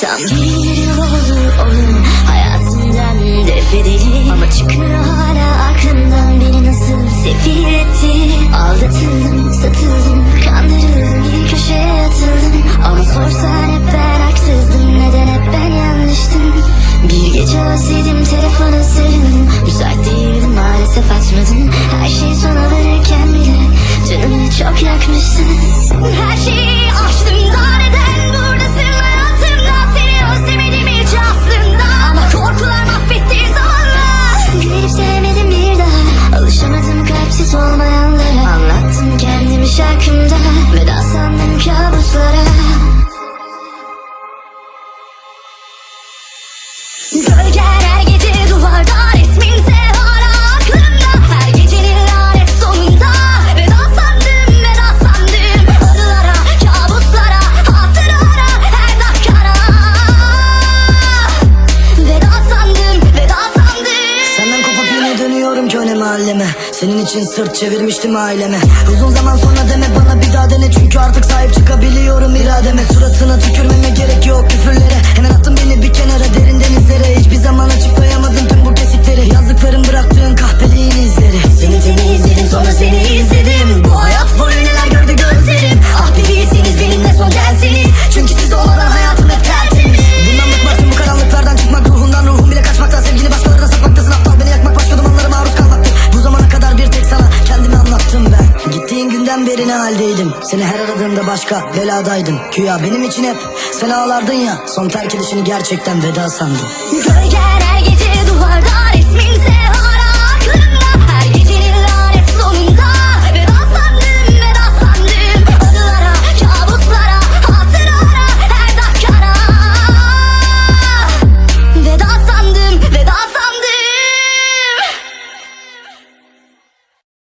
Tam yıl oldu onun hayatımdan defedeli Ama çıkmıyor hala aklımdan beni nasıl sefil etti? Aldatıldım, satıldım, kandırıldım, bir köşeye atıldım. Ama sorsan hep ben haksızdım, neden hep ben yanlıştım? Bir gece özledim, telefona Kalpsiz olmayanlara Anlattım kendimi şarkımda. Veda sandım kabuslara. Gölgen her gece duvarda Senin için sırt çevirmiştim aileme. Uzun zaman sonra deme bana bir daha dene. Çünkü artık Gittiğin günden beri ne haldeydim. Seni her aradığımda başka beladaydım. Güya benim için hep sen ağlardın ya. Son terk edişini gerçekten veda sandım. Duvarda